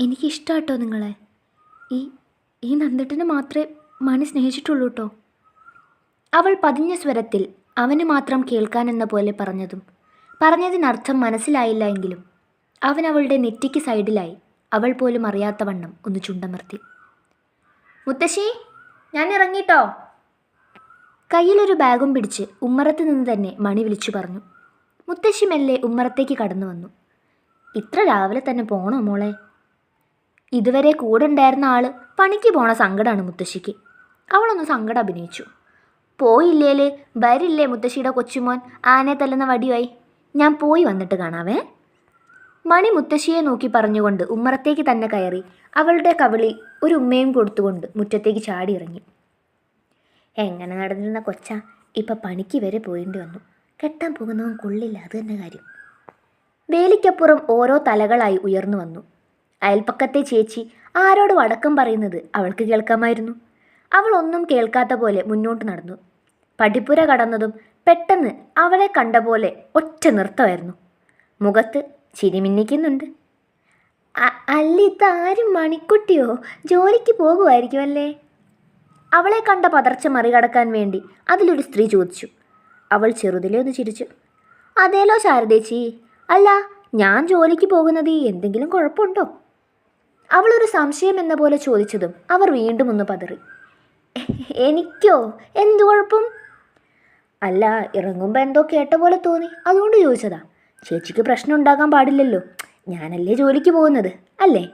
എനിക്കിഷ്ടമാട്ടോ നിങ്ങളെ. ഈ ഈ നന്ദിട്ടനെ മാത്രമേ മണി സ്നേഹിച്ചിട്ടുള്ളൂ കേട്ടോ അവൾ പതിഞ്ഞ സ്വരത്തിൽ അവന് മാത്രം കേൾക്കാനെന്ന പോലെ പറഞ്ഞതും പറഞ്ഞതിനർത്ഥം മനസ്സിലായില്ല എങ്കിലും അവൻ അവളുടെ നെറ്റിക്ക് സൈഡിലായി അവൾ പോലും അറിയാത്ത വണ്ണം ഒന്ന് ചുണ്ടമർത്തി. മുത്തശ്ശി ഞാൻ ഇറങ്ങിട്ടോ? കയ്യിലൊരു ബാഗും പിടിച്ച് ഉമ്മറത്ത് നിന്ന് തന്നെ മണി വിളിച്ചു പറഞ്ഞു. മുത്തശ്ശി മെല്ലെ ഉമ്മറത്തേക്ക് കടന്നു വന്നു ഇത്ര രാവിലെ തന്നെ പോണോ മോളെ? ഇതുവരെ കൂടെ ഉണ്ടായിരുന്ന ആൾ പണിക്ക് പോണ സങ്കടമാണ് മുത്തശ്ശിക്ക്. അവളൊന്ന് സങ്കടം അഭിനയിച്ചു. പോയില്ലേൽ? വരില്ലേ മുത്തശ്ശിയുടെ കൊച്ചുമോൻ? ആനെ തല്ലുന്ന വടിയായി. ഞാൻ പോയി വന്നിട്ട് കാണാവേ. മണി മുത്തശ്ശിയെ നോക്കി പറഞ്ഞുകൊണ്ട് ഉമ്മറത്തേക്ക് തന്നെ കയറി. അവളുടെ കവിളിൽ ഒരു ഉമ്മയും കൊടുത്തുകൊണ്ട് മുറ്റത്തേക്ക് ചാടി ഇറങ്ങി എങ്ങനെ നടന്നിരുന്ന കൊച്ച? ഇപ്പം പണിക്ക് വരെ പോയിണ്ടി വന്നു. കെട്ടാൻ പോകുന്നവൻ കൊള്ളില്ല. അത് തന്നെ കാര്യം. വേലിക്കപ്പുറം ഓരോ തലകളായി ഉയർന്നു വന്നു. അയൽപ്പക്കത്തെ ചേച്ചി ആരോട് വടക്കം പറയുന്നത് അവൾക്ക് കേൾക്കാമായിരുന്നു. അവൾ ഒന്നും കേൾക്കാത്ത പോലെ മുന്നോട്ട് നടന്നു. പടിപ്പുര കടന്നതും പെട്ടെന്ന് അവളെ കണ്ട പോലെ ഒറ്റ നൃത്തമായിരുന്നു. മുഖത്ത് ചിരിമിന്നിക്കുന്നുണ്ട് അല്ല ഇതാരും മണിക്കുട്ടിയോ? ജോലിക്ക് പോകുമായിരിക്കുമല്ലേ അവളെ കണ്ട പതർച്ച മറികടക്കാൻ വേണ്ടി അതിലൊരു സ്ത്രീ ചോദിച്ചു. അവൾ ചെറുതിലേ ഒന്ന് ചിരിച്ചു. അതേലോ ശാരദേച്ചി അല്ല ഞാൻ ജോലിക്ക് പോകുന്നത് എന്തെങ്കിലും കുഴപ്പമുണ്ടോ? അവളൊരു സംശയം എന്ന പോലെ ചോദിച്ചതും അവർ വീണ്ടും ഒന്ന് പതറി. എനിക്കോ? എന്തു കുഴപ്പം? അല്ല ഇറങ്ങുമ്പോൾ എന്തോ കേട്ട പോലെ തോന്നി. അതുകൊണ്ട് ചോദിച്ചതാ. ചേച്ചിക്ക് പ്രശ്നം ഉണ്ടാകാൻ പാടില്ലല്ലോ. ഞാനല്ലേ ജോലിക്ക് പോകുന്നത് അല്ലേ?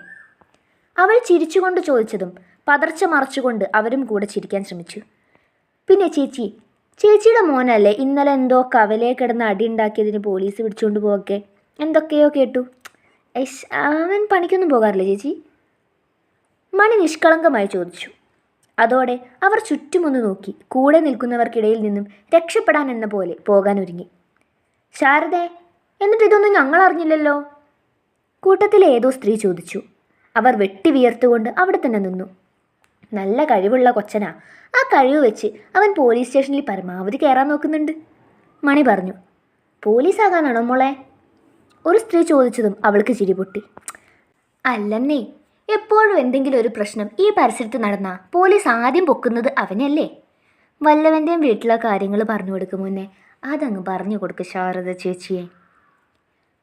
അവൾ ചിരിച്ചുകൊണ്ട് ചോദിച്ചതും പതർച്ച മറച്ചുകൊണ്ട് അവരും കൂടെ ചിരിക്കാൻ ശ്രമിച്ചു. പിന്നെ ചേച്ചി ചേച്ചിയുടെ മോനല്ലേ ഇന്നലെ എന്തോ കവലയെ കിടന്ന് അടി ഉണ്ടാക്കിയതിന് പോലീസ് പിടിച്ചുകൊണ്ട് പോകക്കെ എന്തൊക്കെയോ കേട്ടു. ഐഷ് അവൻ പണിക്കൊന്നും പോകാറില്ല ചേച്ചി? മണി നിഷ്കളങ്കമായി ചോദിച്ചു. അതോടെ അവർ ചുറ്റുമൊന്ന് നോക്കി. കൂടെ നിൽക്കുന്നവർക്കിടയിൽ നിന്നും രക്ഷപ്പെടാൻ എന്ന പോലെ പോകാൻ ഒരുങ്ങി. ശാരദേ എന്നിട്ട് ഇതൊന്നും ഞങ്ങൾ അറിഞ്ഞില്ലല്ലോ? കൂട്ടത്തിലെ ഏതോ സ്ത്രീ ചോദിച്ചു. അവർ വെട്ടി വിയർത്തുകൊണ്ട് അവിടെ തന്നെ നിന്നു. നല്ല കഴിവുള്ള കൊച്ചനാ. ആ കഴിവ് വെച്ച് അവൻ പോലീസ് സ്റ്റേഷനിൽ പരമാവധി കയറാൻ നോക്കുന്നുണ്ട്. മണി പറഞ്ഞു. പോലീസാകാനാണോ മോളെ? ഒരു സ്ത്രീ ചോദിച്ചതും അവൾക്ക് ചിരിപൊട്ടി അല്ലെന്നേ എപ്പോഴും എന്തെങ്കിലും ഒരു പ്രശ്നം ഈ പരിസരത്ത് നടന്ന പോലീസ് ആദ്യം പൊക്കുന്നത് അവനല്ലേ? വല്ലവന്റെയും വീട്ടിലെ കാര്യങ്ങൾ പറഞ്ഞു കൊടുക്കും മുന്നേ അതങ്ങ് പറഞ്ഞു കൊടുക്ക് ശാരദ ചേച്ചിയെ.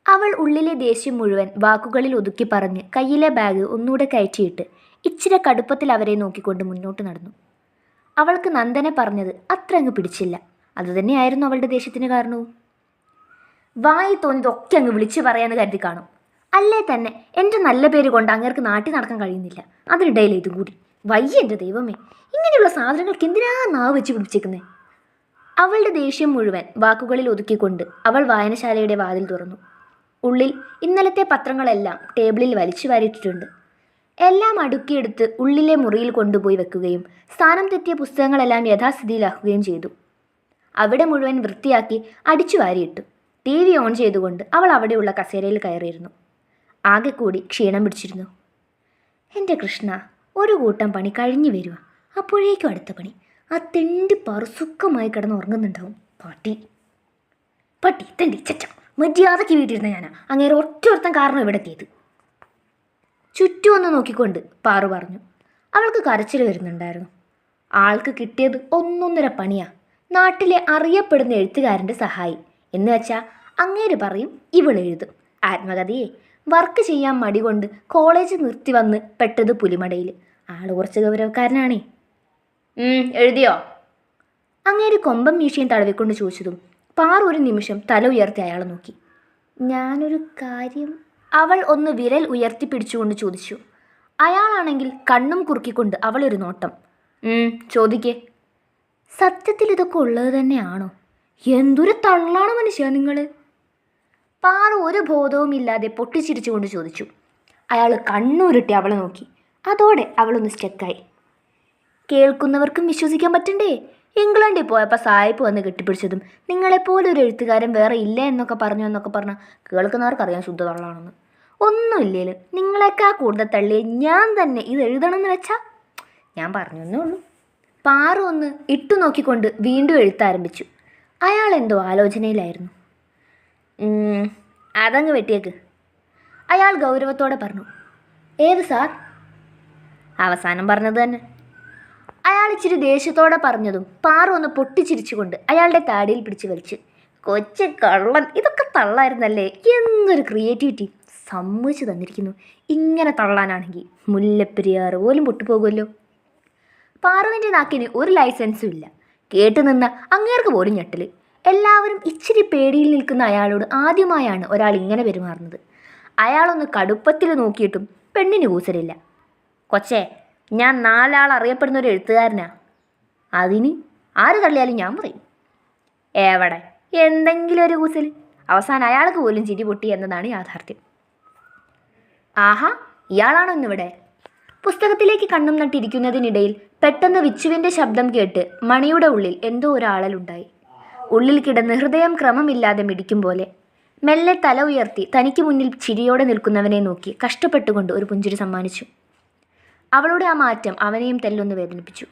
അവൾ ഉള്ളിലെ ദേഷ്യം മുഴുവൻ വാക്കുകളിൽ ഒതുക്കി പറഞ്ഞ് കയ്യിലെ ബാഗ് ഒന്നുകൂടെ കയറ്റിയിട്ട് ഇച്ചിരി കടുപ്പത്തിൽ അവരെ നോക്കിക്കൊണ്ട് മുന്നോട്ട് നടന്നു. അവൾക്ക് നന്ദനെ പറഞ്ഞത് അത്ര അങ്ങ് പിടിച്ചില്ല. അതുതന്നെയായിരുന്നു അവളുടെ ദേഷ്യത്തിന് കാരണവും. വായി തോന്നിയതൊക്കെ അങ്ങ് വിളിച്ചു പറയാന്ന് കരുതി കാണും. അല്ലേ തന്നെ എന്റെ നല്ല പേര് കൊണ്ട് അങ്ങേർക്ക് നാട്ടിൽ നടക്കാൻ കഴിയുന്നില്ല. അതിനിടയിൽ ഇതും കൂടി. വയ്യ എന്റെ ദൈവമേ ഇങ്ങനെയുള്ള സാധനങ്ങൾക്ക് എന്തിനാ നാവ് വെച്ച് പിടിച്ചേക്കുന്നേ അവളുടെ ദേഷ്യം മുഴുവൻ വാക്കുകളിൽ ഒതുക്കിക്കൊണ്ട് അവൾ വായനശാലയുടെ വാതിൽ തുറന്നു. ഉള്ളിൽ ഇന്നലത്തെ പത്രങ്ങളെല്ലാം ടേബിളിൽ വലിച്ചു വാരിയിട്ടിട്ടുണ്ട്. എല്ലാം അടുക്കിയെടുത്ത് ഉള്ളിലെ മുറിയിൽ കൊണ്ടുപോയി വെക്കുകയും സ്ഥാനം തെറ്റിയ പുസ്തകങ്ങളെല്ലാം യഥാസ്ഥിതിയിലാക്കുകയും ചെയ്തു. അവിടെ മുഴുവൻ വൃത്തിയാക്കി അടിച്ചു വാരിയിട്ടു. ടി വി ഓൺ ചെയ്തുകൊണ്ട് അവൾ അവിടെയുള്ള കസേരയിൽ കയറിയിരുന്നു. ആകെ കൂടി ക്ഷീണം പിടിച്ചിരുന്നു. എന്റെ കൃഷ്ണ ഒരു കൂട്ടം പണി കഴിഞ്ഞു വരിക അപ്പോഴേക്കും അടുത്ത പണി. ആ തെണ്ടി പറസുഖമായി കിടന്ന് ഉറങ്ങുന്നുണ്ടാവും. പട്ടി. പട്ടി തെണ്ടി ചച്ച. മര്യാദയ്ക്ക് വീട്ടിരുന്ന ഞാനാ. അങ്ങേരെ ഒറ്റ ഒരുത്തം കാരണം ഇവിടെ എത്തിയത്. ചുറ്റും ഒന്ന് നോക്കിക്കൊണ്ട് പാറു പറഞ്ഞു. അവൾക്ക് കരച്ചിൽ വരുന്നുണ്ടായിരുന്നു. ആൾക്ക് കിട്ടിയത് ഒന്നൊന്നര പണിയാ. നാട്ടിലെ അറിയപ്പെടുന്ന എഴുത്തുകാരന്റെ സഹായി. എന്ന് വെച്ചാൽ അങ്ങേര് പറയും ഇവളെഴുതും. ആത്മകഥയെ വർക്ക് ചെയ്യാൻ മടി കൊണ്ട് കോളേജ് നിർത്തി വന്ന് പെട്ടത് പുലിമടയിൽ ആൾ കുറച്ച് ഗൗരവക്കാരനാണേ. എഴുതിയോ? അങ്ങേര് കൊമ്പം മീശയും തടവിക്കൊണ്ട് ചോദിച്ചതും പാറു ഒരു നിമിഷം തല ഉയർത്തി അയാളെ നോക്കി. ഞാനൊരു കാര്യം അവൾ ഒന്ന് വിരൽ ഉയർത്തി പിടിച്ചുകൊണ്ട് ചോദിച്ചു. അയാളാണെങ്കിൽ കണ്ണും കുറുക്കിക്കൊണ്ട് അവളൊരു നോട്ടം. "ഉം, ചോദിക്കേ. സത്യത്തിൽ ഇതൊക്കെ ഉള്ളത് തന്നെയാണോ? എന്തൊരു തള്ളാണ് മനുഷ്യ നിങ്ങൾ പാറു ഒരു ബോധവും ഇല്ലാതെ പൊട്ടിച്ചിരിച്ചുകൊണ്ട് ചോദിച്ചു. അയാൾ കണ്ണുരുട്ടി അവളെ നോക്കി. അതോടെ അവളൊന്ന് സ്റ്റക്കായി. കേൾക്കുന്നവർക്കും വിശ്വസിക്കാൻ പറ്റണ്ടേ? ഇംഗ്ലണ്ടിൽ പോയപ്പോൾ സായിപ്പ് വന്ന് കെട്ടിപ്പിടിച്ചതും നിങ്ങളെപ്പോലെ ഒരു എഴുത്തുകാരൻ വേറെ ഇല്ല എന്നൊക്കെ പറഞ്ഞു എന്നൊക്കെ പറഞ്ഞാൽ കേൾക്കുന്നവർക്കറിയാം ശുദ്ധ തള്ളാണെന്ന് ഒന്നുമില്ലേലും നിങ്ങളെക്കാൾ കൂടുതൽ തള്ളിയ ഞാൻ തന്നെ ഇത് എഴുതണമെന്ന് വെച്ചാൽ ഞാൻ പറഞ്ഞു എന്നേ ഉള്ളൂ. പാറു ഒന്ന് ഇട്ടു നോക്കിക്കൊണ്ട് വീണ്ടും എഴുത്താരംഭിച്ചു. അയാൾ എന്തോ ആലോചനയിലായിരുന്നു. "ഉം, അതങ്ങ് വെട്ടിയേക്ക്. അയാൾ ഗൗരവത്തോടെ പറഞ്ഞു ഏത് സാർ? അവസാനം പറഞ്ഞത് തന്നെ. അയാൾ ഇച്ചിരി ദേഷ്യത്തോടെ പറഞ്ഞതും പാറു ഒന്ന് പൊട്ടിച്ചിരിച്ചുകൊണ്ട് അയാളുടെ താടിയിൽ പിടിച്ച് വലിച്ചു കൊച്ചു കള്ളൻ ഇതൊക്കെ തള്ളായിരുന്നല്ലേ? എന്നൊരു ക്രിയേറ്റിവിറ്റി സമ്മതിച്ചു തന്നിരിക്കുന്നു. ഇങ്ങനെ തള്ളാനാണെങ്കിൽ മുല്ലപ്പെരിയാറ് പോലും പൊട്ടുപോകുമല്ലോ പാറുവിന്റെ നാക്കിന് ഒരു ലൈസൻസും ഇല്ല. കേട്ടു നിന്ന് അങ്ങേർക്ക് പോലും ഞെട്ടൽ. എല്ലാവരും ഇച്ചിരി പേടിയിൽ നിൽക്കുന്ന അയാളോട് ആദ്യമായാണ് ഒരാൾ ഇങ്ങനെ പെരുമാറുന്നത്. അയാളൊന്ന് കടുപ്പത്തിൽ നോക്കിയിട്ടും പെണ്ണിന് കൂസലില്ല കൊച്ചേ ഞാൻ നാലാൾ അറിയപ്പെടുന്ന ഒരു എഴുത്തുകാരനാ. അതിന് ആര് തള്ളിയാലും ഞാൻ പറയും. എവിടെ? എന്തെങ്കിലും ഒരു കൂസൽ അവസാനം അയാൾക്ക് പോലും ചിരി പൊട്ടി എന്നതാണ് യാഥാർത്ഥ്യം. ആഹാ ഇയാളാണോ ഇന്നിവിടെ? പുസ്തകത്തിലേക്ക് കണ്ണും നട്ടിരിക്കുന്നതിനിടയിൽ പെട്ടെന്ന് വിച്ചുവിന്റെ ശബ്ദം കേട്ട് മണിയുടെ ഉള്ളിൽ എന്തോ ഒരാളലുണ്ടായി ഉള്ളിൽ കിടന്ന് ഹൃദയം ക്രമമില്ലാതെ മിടിക്കും പോലെ. മെല്ലെ തല ഉയർത്തി തനിക്ക് മുന്നിൽ ചിരിയോടെ നിൽക്കുന്നവനെ നോക്കി കഷ്ടപ്പെട്ടുകൊണ്ട് ഒരു പുഞ്ചിരി സമ്മാനിച്ചു. അവളുടെ ആ മാറ്റം അവനെയും തെല്ലൊന്ന് വേദനിപ്പിച്ചു.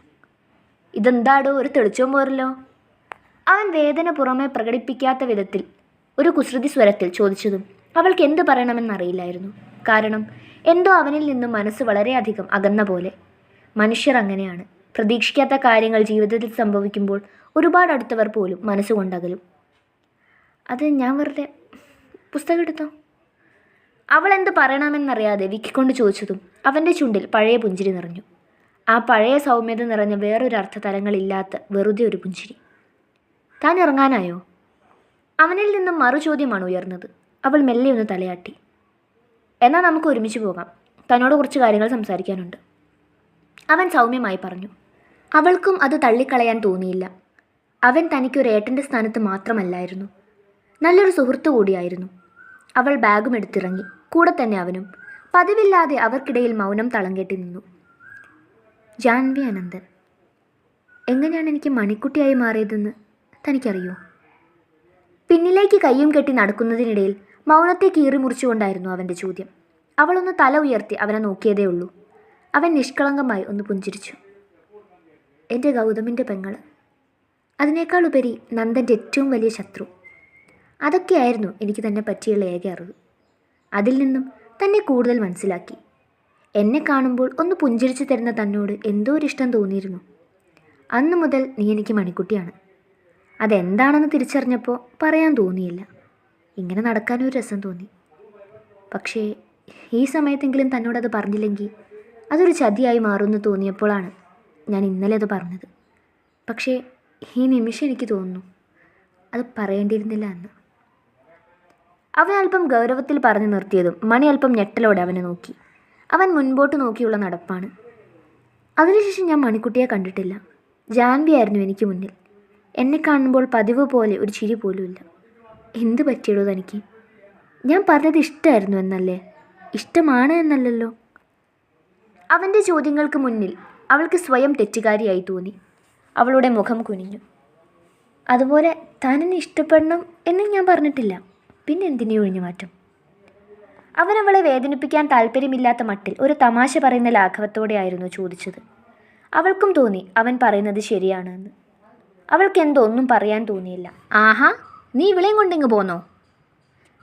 ഇതെന്താടോ ഒരു തെളിച്ചവും പോരല്ലോ? അവൻ വേദന പുറമെ പ്രകടിപ്പിക്കാത്ത വിധത്തിൽ ഒരു കുസൃതി സ്വരത്തിൽ ചോദിച്ചതും അവൾക്ക് എന്ത് പറയണമെന്നറിയില്ലായിരുന്നു. കാരണം എന്തോ അവനിൽ നിന്നും മനസ്സ് വളരെയധികം അകന്ന പോലെ. മനുഷ്യർ അങ്ങനെയാണ്. പ്രതീക്ഷിക്കാത്ത കാര്യങ്ങൾ ജീവിതത്തിൽ സംഭവിക്കുമ്പോൾ ഒരുപാട് അടുത്തവർ പോലും മനസ്സുകൊണ്ടകലും. അത് ഞാൻ വെറുതെ പുസ്തകം എടുത്തോ? അവൾ എന്ത് പറയണമെന്നറിയാതെ വിക്കിക്കൊണ്ട് ചോദിച്ചതും അവന്റെ ചുണ്ടിൽ പഴയ പുഞ്ചിരി നിറഞ്ഞു. ആ പഴയ സൗമ്യത നിറഞ്ഞ വേറൊരു അർത്ഥതലങ്ങളില്ലാത്ത വെറുതെ ഒരു പുഞ്ചിരി. താൻ ഇറങ്ങാനായോ? അവനിൽ നിന്നും മറു ചോദ്യമാണ് ഉയർന്നത്. അവൾ മെല്ലെ ഒന്ന് തലയാട്ടി. എന്നാൽ നമുക്ക് ഒരുമിച്ച് പോകാം. തന്നോട് കുറച്ച് കാര്യങ്ങൾ സംസാരിക്കാനുണ്ട്. അവൻ സൗമ്യമായി പറഞ്ഞു. അവൾക്കും അത് തള്ളിക്കളയാൻ തോന്നിയില്ല. അവൻ തനിക്കൊരു ഏട്ടന്റെ സ്ഥാനത്ത് മാത്രമല്ലായിരുന്നു. നല്ലൊരു സുഹൃത്തു കൂടിയായിരുന്നു. അവൾ ബാഗും എടുത്തിറങ്ങി. കൂടെ തന്നെ അവനും. പതിവില്ലാതെ അവർക്കിടയിൽ മൗനം തളം നിന്നു. ജാൻവി അനന്തൻ. എങ്ങനെയാണ് എനിക്ക് മണിക്കുട്ടിയായി മാറിയതെന്ന് തനിക്കറിയോ? പിന്നിലേക്ക് കയ്യും കെട്ടി നടക്കുന്നതിനിടയിൽ മൗനത്തെ കീറി മുറിച്ചുകൊണ്ടായിരുന്നു അവന്റെ ചോദ്യം. അവളൊന്ന് തല ഉയർത്തി അവനെ നോക്കിയതേ ഉള്ളൂ അവൻ നിഷ്കളങ്കമായി ഒന്ന് പുഞ്ചിരിച്ചു. എന്റെ ഗൗതമിന്റെ പെങ്ങൾ അതിനേക്കാൾ ഉപരി നന്ദന്റെ ഏറ്റവും വലിയ ശത്രു. അതൊക്കെയായിരുന്നു എനിക്ക് തന്നെ പറ്റിയുള്ള ഏക അറിവ്. അതിൽ നിന്നും തന്നെ കൂടുതൽ മനസ്സിലാക്കി. എന്നെ കാണുമ്പോൾ ഒന്ന് പുഞ്ചിരിച്ചു തരുന്ന തന്നോട് എന്തോ ഒരു ഇഷ്ടം തോന്നിയിരുന്നു. അന്ന് മുതൽ നീ എനിക്ക് മണിക്കുട്ടിയാണ്. അതെന്താണെന്ന് തിരിച്ചറിഞ്ഞപ്പോൾ പറയാൻ തോന്നിയില്ല. ഇങ്ങനെ നടക്കാനൊരു രസം തോന്നി. പക്ഷേ ഈ സമയത്തെങ്കിലും തന്നോടത് പറഞ്ഞില്ലെങ്കിൽ അതൊരു ചതിയായി മാറുമെന്ന് തോന്നിയപ്പോഴാണ് ഞാൻ ഇന്നലെ അത് പറഞ്ഞത്. പക്ഷേ ഈ നിമിഷം എനിക്ക് തോന്നുന്നു അത് പറയേണ്ടിയിരുന്നില്ല എന്ന്. അവൻ അല്പം ഗൗരവത്തിൽ പറഞ്ഞു നിർത്തിയതും മണി അല്പം ഞെട്ടലോടെ അവനെ നോക്കി. അവൻ മുൻപോട്ട് നോക്കിയുള്ള നടപ്പാണ്. അതിനുശേഷം ഞാൻ മണിക്കുട്ടിയെ കണ്ടിട്ടില്ല. ജാൻവിയായിരുന്നു എനിക്ക് മുന്നിൽ. എന്നെ കാണുമ്പോൾ പതിവ് പോലെ ഒരു ചിരി പോലുമില്ല എന്ത് പറ്റിയടോ തനിക്ക്? ഞാൻ പറഞ്ഞത് ഇഷ്ടമായിരുന്നു എന്നല്ലേ? ഇഷ്ടമാണ് എന്നല്ലല്ലോ? അവന്റെ ചോദ്യങ്ങൾക്ക് മുന്നിൽ അവൾക്ക് സ്വയം തെറ്റുകാരിയായി തോന്നി. അവളുടെ മുഖം കുനിഞ്ഞു. അതുപോലെ താൻ ഇഷ്ടപ്പെടണം എന്നും ഞാൻ പറഞ്ഞിട്ടില്ല. പിന്നെ എന്തിനെ ഒഴിഞ്ഞു മാറ്റം അവൻ അവളെ വേദനിപ്പിക്കാൻ താല്പര്യമില്ലാത്ത മട്ടിൽ ഒരു തമാശ പറയുന്ന ലാഘവത്തോടെയായിരുന്നു ചോദിച്ചത്. അവൾക്കും തോന്നി അവൻ പറയുന്നത് ശരിയാണെന്ന്. അവൾക്കെന്തോ ഒന്നും പറയാൻ തോന്നിയില്ല. ആഹാ നീ ഇവിളെയും കൊണ്ടിങ്ങ് പോന്നോ?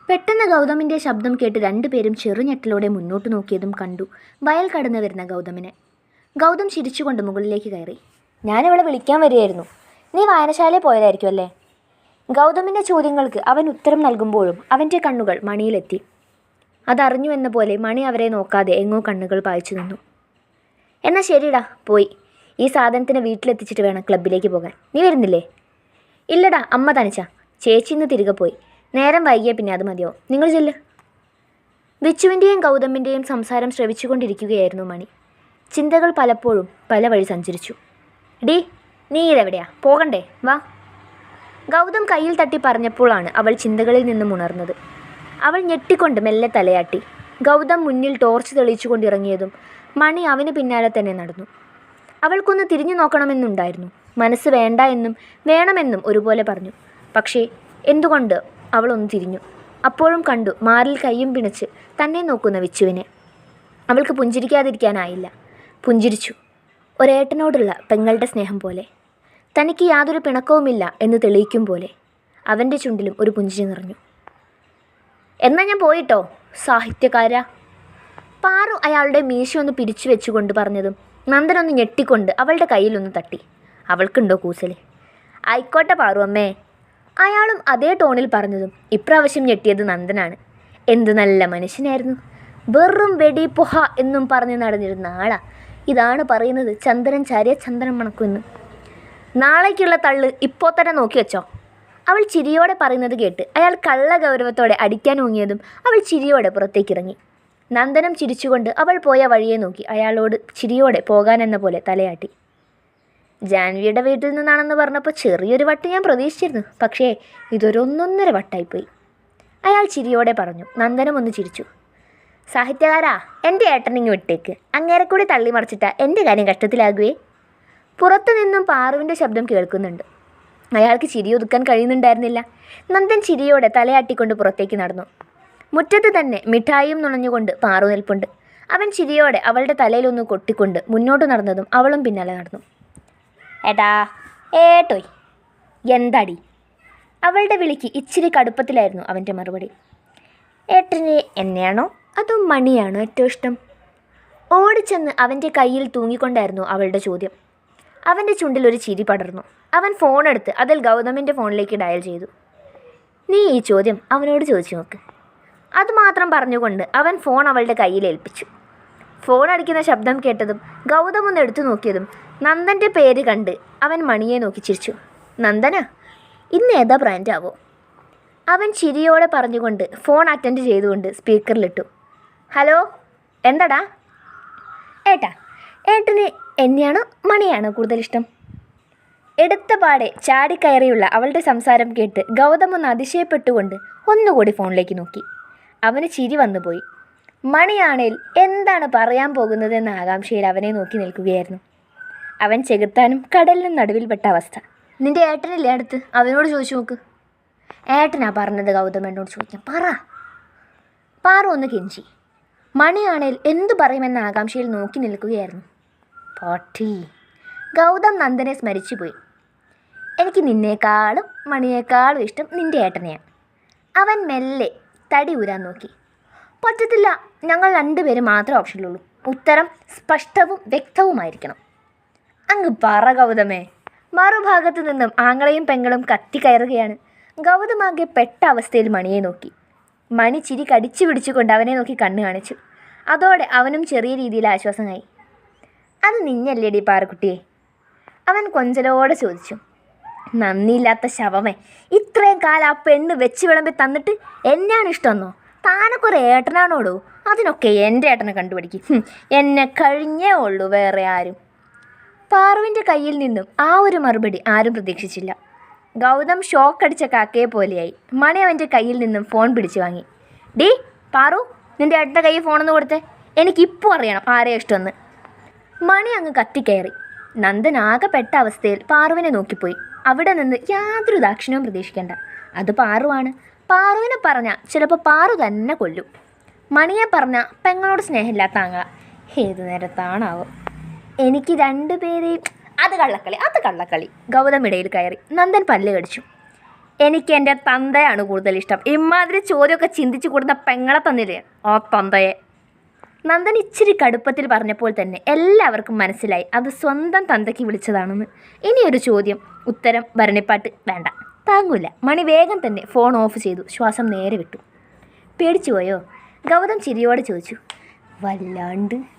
പെട്ടെന്ന് ഗൗതമിന്റെ ശബ്ദം കേട്ട് രണ്ടുപേരും ചെറുഞെട്ടലോടെ മുന്നോട്ട് നോക്കിയതും കണ്ടു. വയൽ കടന്നു വരുന്ന ഗൗതമിനെ. ഗൗതം ചിരിച്ചുകൊണ്ട് മുകളിലേക്ക് കയറി. ഞാനിവിടെ വിളിക്കാൻ വരികയായിരുന്നു. നീ വായനശാലയിൽ പോയതായിരിക്കും അല്ലേ? ഗൗതമിന്റെ ചോദ്യങ്ങൾക്ക് അവൻ ഉത്തരം നൽകുമ്പോഴും അവന്റെ കണ്ണുകൾ മണിയിലെത്തി. അതറിഞ്ഞു എന്ന പോലെ മണി അവരെ നോക്കാതെ എങ്ങോ കണ്ണുകൾ പായിച്ചു നിന്നു. എന്നാൽ ശരിടാ പോയി. ഈ സാധനത്തിന് വീട്ടിലെത്തിച്ചിട്ട് വേണം ക്ലബിലേക്ക് പോകാൻ. നീ വരുന്നില്ലേ? ഇല്ലടാ അമ്മ തനിച്ച. ചേച്ചി ഇന്ന് തിരികെ പോയി. നേരം വൈകിയ പിന്നെ അത് മതിയോ നിങ്ങൾ ചെല്ല്. ബിച്ചുവിന്റെയും ഗൗതമിന്റെയും സംസാരം ശ്രവിച്ചുകൊണ്ടിരിക്കുകയായിരുന്നു മണി. ചിന്തകൾ പലപ്പോഴും പല വഴി സഞ്ചരിച്ചു. ഡി നീ ഇതെവിടെയാ? പോകണ്ടേ? വാ. ഗൗതം കയ്യിൽ തട്ടി പറഞ്ഞപ്പോഴാണ് അവൾ ചിന്തകളിൽ നിന്നും ഉണർന്നത്. അവൾ ഞെട്ടിക്കൊണ്ട് മെല്ലെ തലയാട്ടി. ഗൗതം മുന്നിൽ ടോർച്ച് തെളിയിച്ചുകൊണ്ടിറങ്ങിയതും മണി അവന് പിന്നാലെ തന്നെ നടന്നു. അവൾക്കൊന്ന് തിരിഞ്ഞു നോക്കണമെന്നുണ്ടായിരുന്നു. മനസ്സ് വേണ്ട എന്നും വേണമെന്നും ഒരുപോലെ പറഞ്ഞു. പക്ഷേ എന്തുകൊണ്ട്? അവളൊന്ന് തിരിഞ്ഞു. അപ്പോഴും കണ്ടു മാറിൽ കയ്യും പിണച്ച് തന്നെ നോക്കുന്ന വിച്ചുവിനെ. അവൾക്ക് പുഞ്ചിരിക്കാതിരിക്കാനായില്ല. പുഞ്ചിരിച്ചു. ഒരേട്ടനോടുള്ള പെങ്ങളുടെ സ്നേഹം പോലെ. തനിക്ക് യാതൊരു പിണക്കവുമില്ല എന്ന് തെളിയിക്കും പോലെ അവന്റെ ചുണ്ടിലും ഒരു പുഞ്ചിരി നിറഞ്ഞു. എന്നാൽ ഞാൻ പോയിട്ടോ സാഹിത്യകാര. പാറു അയാളുടെ മീശ ഒന്ന് പിരിച്ചു വെച്ചുകൊണ്ട് പറഞ്ഞതും നന്ദനൊന്ന് ഞെട്ടിക്കൊണ്ട് അവളുടെ കയ്യിലൊന്ന് തട്ടി. അവൾക്കുണ്ടോ കൂസൽ? ആയിക്കോട്ടെ പാറു അമ്മേ. അയാളും അതേ ടോണിൽ പറഞ്ഞതും ഇപ്രാവശ്യം ഞെട്ടിയത് നന്ദനാണ്. എന്ത് നല്ല മനുഷ്യനായിരുന്നു. വെറും വെടി പുഹ എന്നും പറഞ്ഞ് നടന്നിരുന്ന ആളാ. ഇതാണ് പറയുന്നത് ചന്ദ്രൻ ചാരിയ ചന്ദ്രൻ മണക്കുമെന്ന് നാളേക്കുള്ള തള്ള് ഇപ്പോൾ തന്നെ നോക്കി വെച്ചോ. അവൾ ചിരിയോടെ പറയുന്നത് കേട്ട് അയാൾ കള്ള ഗൗരവത്തോടെ അടിക്കാൻ ഊങ്ങിയതും അവൾ ചിരിയോടെ പുറത്തേക്കിറങ്ങി. നന്ദനം ചിരിച്ചുകൊണ്ട് അവൾ പോയ വഴിയെ നോക്കി അയാളോട് ചിരിയോടെ പോകാനെന്ന പോലെ തലയാട്ടി. ജാൻവിയുടെ വീട്ടിൽ നിന്നാണെന്ന് പറഞ്ഞപ്പോൾ ചെറിയൊരു വട്ട് ഞാൻ പ്രതീക്ഷിച്ചിരുന്നു. പക്ഷേ ഇതൊരു ഒന്നൊന്നര വട്ടായിപ്പോയി. അയാൾ ചിരിയോടെ പറഞ്ഞു. നന്ദനം ഒന്ന് ചിരിച്ചു. സാഹിത്യകാരാ എന്റെ ഏട്ടനിങ്ങ് വിട്ടേക്ക്. അങ്ങേരെ കൂടി തള്ളി മറിച്ചിട്ടാ എന്റെ കാര്യം കഷ്ടത്തിലാകുവേ? പുറത്തു നിന്നും പാറുവിന്റെ ശബ്ദം കേൾക്കുന്നുണ്ട്. അയാൾക്ക് ചിരി ഒതുക്കാൻ കഴിയുന്നുണ്ടായിരുന്നില്ല. നന്ദൻ ചിരിയോടെ തലയാട്ടിക്കൊണ്ട് പുറത്തേക്ക് നടന്നു. മുറ്റത്ത് തന്നെ മിഠായിയും നുണഞ്ഞുകൊണ്ട് പാറു നിൽപ്പുണ്ട്. അവൻ ചിരിയോടെ അവളുടെ തലയിലൊന്ന് കൊട്ടിക്കൊണ്ട് മുന്നോട്ട് നടന്നതും അവളും പിന്നാലെ നടന്നു. ഏട്ടാ ഏട്ടോയ്. എന്താടി? അവളുടെ വിളിക്ക് ഇച്ചിരി കടുപ്പത്തിലായിരുന്നു അവന്റെ മറുപടി. ഏട്ടന് എന്നെയാണോ അതോ മണിയാണോ ഏറ്റവും ഇഷ്ടം? ഓടിച്ചെന്ന് അവന്റെ കയ്യിൽ തൂങ്ങിക്കൊണ്ടായിരുന്നു അവളുടെ ചോദ്യം. അവന്റെ ചുണ്ടിൽ ഒരു ചിരി പടർന്നു. അവൻ ഫോണെടുത്ത് അതിൽ ഗൗതമിന്റെ ഫോണിലേക്ക് ഡയൽ ചെയ്തു. നീ ഈ ചോദ്യം അവനോട് ചോദിച്ചു നോക്ക്. അതുമാത്രം പറഞ്ഞുകൊണ്ട് അവൻ ഫോൺ അവളുടെ കയ്യിൽ ഏൽപ്പിച്ചു. ഫോൺ അടിക്കുന്ന ശബ്ദം കേട്ടതും ഗൗതം ഒന്ന് എടുത്തു നോക്കിയതും നന്ദന്റെ പേര് കണ്ട് അവൻ മണിയെ നോക്കി ചിരിച്ചു. നന്ദന ഇന്ന് ഏതാ ബ്രാൻഡാവോ അവൻ ചിരിയോടെ പറഞ്ഞുകൊണ്ട് ഫോൺ അറ്റൻഡ് ചെയ്തുകൊണ്ട് സ്പീക്കറിലിട്ടു ഹലോ എന്താടാ? ഏട്ടാ ഏട്ടന് എന്നെയാണോ മണിയാണോ കൂടുതൽ ഇഷ്ടം? എടുത്ത പാടെ ചാടിക്കയറിയുള്ള അവളുടെ സംസാരം കേട്ട് ഗൗതം ഒന്ന് അതിശയപ്പെട്ടുകൊണ്ട് ഒന്നുകൂടി ഫോണിലേക്ക് നോക്കി. അവന് ചിരി വന്നുപോയി. മണിയാണേൽ എന്താണ് പറയാൻ പോകുന്നതെന്ന ആകാംക്ഷയിൽ അവനെ നോക്കി നിൽക്കുകയായിരുന്നു. അവൻ ചെകുത്താനും കടലിനും നടുവിൽപ്പെട്ട അവസ്ഥ. നിന്റെ ഏട്ടനില്ലേ അടുത്ത്? അവനോട് ചോദിച്ചു നോക്ക്. ഏട്ടനാ പറഞ്ഞത് ഗൗതം എന്നോട് ചോദിക്കാം. പറ. പാറു ഒന്ന് കെഞ്ചി. മണിയാണേൽ എന്തു പറയുമെന്ന ആകാംക്ഷയിൽ നോക്കി നിൽക്കുകയായിരുന്നു. പോട്ടി. ഗൗതം നന്ദനെ സ്മരിച്ചു പോയി. എനിക്ക് നിന്നേക്കാളും മണിയേക്കാളും ഇഷ്ടം നിന്റെ ഏട്ടനെയാണ് അവൻ മെല്ലെ തടി ഊരാൻ നോക്കി. പറ്റത്തില്ല. ഞങ്ങൾ രണ്ടുപേരും മാത്രമേ ഓപ്ഷനിലുള്ളൂ. ഉത്തരം സ്പഷ്ടവും വ്യക്തവുമായിരിക്കണം. അങ്ങ് പറ ഗൗതമേ. മറുഭാഗത്തു നിന്നും ആങ്ങളെയും പെങ്ങളും കത്തിക്കയറുകയാണ് ഗൗതമാകെ പെട്ട അവസ്ഥയിൽ മണിയെ നോക്കി. മണി ചിരി കടിച്ചു പിടിച്ചുകൊണ്ട് അവനെ നോക്കി കണ്ണു കാണിച്ചു. അതോടെ അവനും ചെറിയ രീതിയിൽ ആശ്വാസമായി. അത് നിഞ്ഞല്ലേടി പാറക്കുട്ടിയെ? അവൻ കൊഞ്ചലോടെ ചോദിച്ചു. നന്ദിയില്ലാത്ത ശവമേ ഇത്രയും കാലം ആ പെണ്ണ് വെച്ച് വിളമ്പി തന്നിട്ട് എന്നാണ് ഇഷ്ടമെന്നോ? താനൊക്കെ ഒരു ഏട്ടനാണോടോ? അതിനൊക്കെ എന്റെ ഏട്ടനെ കണ്ടുപിടിക്കും. എന്നെ കഴിഞ്ഞേ ഉള്ളൂ വേറെ ആരും. പാറുവിന്റെ കയ്യിൽ നിന്നും ആ ഒരു മറുപടി ആരും പ്രതീക്ഷിച്ചില്ല. ഗൗതം ഷോക്ക് അടിച്ച കാക്കയെ പോലെയായി. മണി അവന്റെ കയ്യിൽ നിന്നും ഫോൺ പിടിച്ചു വാങ്ങി. ഡി പാറു നിന്റെ അടുത്ത കയ്യിൽ ഫോണൊന്ന് കൊടുത്തേ. എനിക്കിപ്പോൾ അറിയണം ആരെയാ ഇഷ്ടമെന്ന്. മണി അങ്ങ് കത്തിക്കയറി. നന്ദൻ ആകെ പെട്ട അവസ്ഥയിൽ പാറുവിനെ നോക്കിപ്പോയി. അവിടെ നിന്ന് യാതൊരു ദാക്ഷിണ്യവും പ്രതീക്ഷിക്കേണ്ട. അത് പാറുവാണ്. പാറുവിനെ പറഞ്ഞാൽ ചിലപ്പോൾ പാറു തന്നെ കൊല്ലും. മണിയെ പറഞ്ഞാൽ പെങ്ങളോട് സ്നേഹമില്ലാത്ത ആങ്ങള. ഏത് നേരത്താണാവോ. എനിക്ക് രണ്ടുപേരെയും അത് കള്ളക്കളി അത് കള്ളക്കളി. ഗൗതമിടയിൽ കയറി. നന്ദൻ പല്ല് കടിച്ചു. എനിക്ക് എന്റെ തന്തയാണ് കൂടുതൽ ഇഷ്ടം. ഇമാതിരി ചോദ്യമൊക്കെ ചിന്തിച്ചു കൂടുന്ന പെങ്ങളെ തന്നില്ലേ? ആ തന്തയെ. നന്ദൻ ഇച്ചിരി കടുപ്പത്തിൽ പറഞ്ഞപ്പോൾ തന്നെ എല്ലാവർക്കും മനസ്സിലായി. അത് സ്വന്തം തന്തയ്ക്ക് വിളിച്ചതാണെന്ന്. ഇനിയൊരു ചോദ്യം. ഉത്തരം ഭരണിപ്പാട്ട് വേണ്ട. താങ്ങൂല. മണി വേഗം തന്നെ ഫോൺ ഓഫ് ചെയ്തു. ശ്വാസം നേരെ വിട്ടു. പേടിച്ചു പോയോ ഗൗതം ചിരിയോടെ ചോദിച്ചു. വല്ലാണ്ട്.